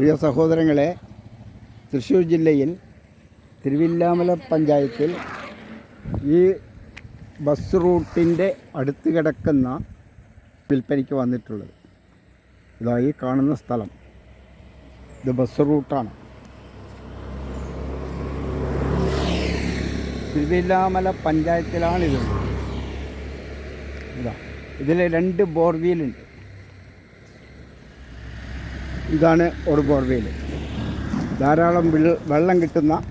പ്രിയ സഹോദരങ്ങളെ തൃശ്ശൂർ ജില്ലയിൽ തിരുവില്ലാമല പഞ്ചായത്തിൽ ഈ ബസ് റൂട്ടിന്റെ അടുത്ത് കിടക്കുന്ന വിൽപ്പനയ്ക്ക് വന്നിട്ടുള്ളത്. ഇതാ ഈ കാണുന്ന സ്ഥലം. ഇത് ബസ് റൂട്ടാണ്. തിരുവില്ലാമല പഞ്ചായത്തിലാണിത്. ഇതാ ഇതിൽ രണ്ട് ബോർവീലുണ്ട്. ഇതാണ് ഒരു ബോർവെയിൽ ധാരാളം വെള്ള- കിട്ടുന്ന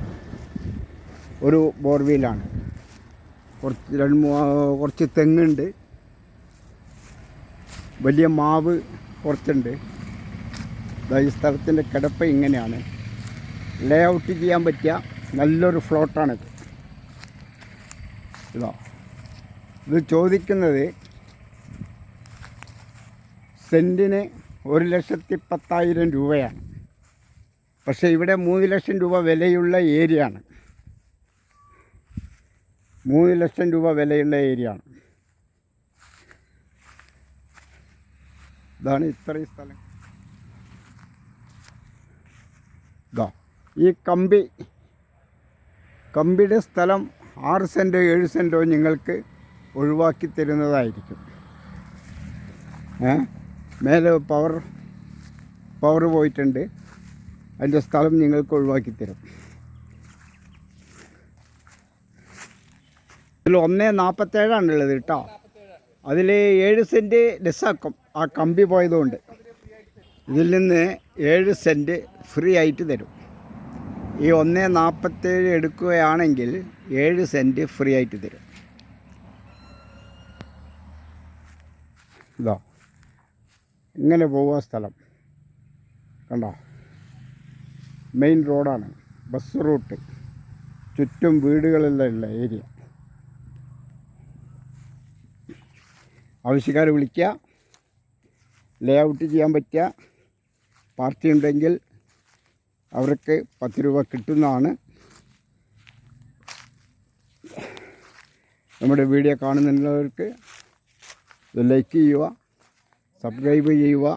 ഒരു ബോർവെയിലാണ് കുറച്ച് രണ്ട് കുറച്ച് തെങ്ങുണ്ട്. വലിയ മാവ് കുറച്ചുണ്ട്. ഈ സ്ഥലത്തിന്റെ കിടപ്പ് ഇങ്ങനെയാണ്. ലേ ഔട്ട് ചെയ്യാൻ പറ്റിയ നല്ലൊരു ഫ്ലോട്ടാണിത്. ഇതാ. ഇത് ചോദിക്കുന്നത് സെന്റിന് ഒരു ലക്ഷത്തി പത്തായിരം രൂപയാണ്. പക്ഷേ ഇവിടെ മൂന്ന് ലക്ഷം രൂപ വിലയുള്ള ഏരിയ ആണ് മൂന്ന് ലക്ഷം രൂപ വിലയുള്ള ഏരിയ ആണ് ഇതാണ് ഇത്രയും സ്ഥലം. ഇതാ ഈ കമ്പി കമ്പിയുടെ സ്ഥലം ആറ് സെന്റോ ഏഴ് സെന്റോ നിങ്ങൾക്ക് ഒഴിവാക്കി തരുന്നതായിരിക്കും. ഏ? മേലെ പവർ പവർ പോയിട്ടുണ്ട്. അതിന്റെ സ്ഥലം നിങ്ങൾക്ക് ഒഴിവാക്കി തരും ഇതിൽ ഒന്ന് നാൽപ്പത്തേഴാണുള്ളത് കേട്ടോ. അതിൽ ഏഴ് സെന്റ് ലെസ്സാക്കും ആ കമ്പി പോയതുകൊണ്ട്. ഇതിൽ നിന്ന് ഏഴ് സെന്റ് ഫ്രീ ആയിട്ട് തരും. ഈ ഒന്ന് നാൽപ്പത്തേഴ് എടുക്കുകയാണെങ്കിൽ ഏഴ് സെന്റ് ഫ്രീ ആയിട്ട് തരും. ഇതാ. ഇങ്ങനെ പോവുക സ്ഥലം. കണ്ടോ? മെയിൻ റോഡാണ് ബസ് റൂട്ട് ചുറ്റും വീടുകളെല്ലാം ഉള്ള ഏരിയ ആവശ്യക്കാർ വിളിക്കുക. ലേ ഔട്ട് ചെയ്യാൻ പറ്റുക. പാർട്ടി ഉണ്ടെങ്കിൽ അവർക്ക് പത്ത് രൂപ കിട്ടുന്നതാണ്. നമ്മുടെ വീഡിയോ കാണുന്നുള്ളവർക്ക് ലൈക്ക് ചെയ്യുക. സബ്സ്ക്രൈബ് ചെയ്യുക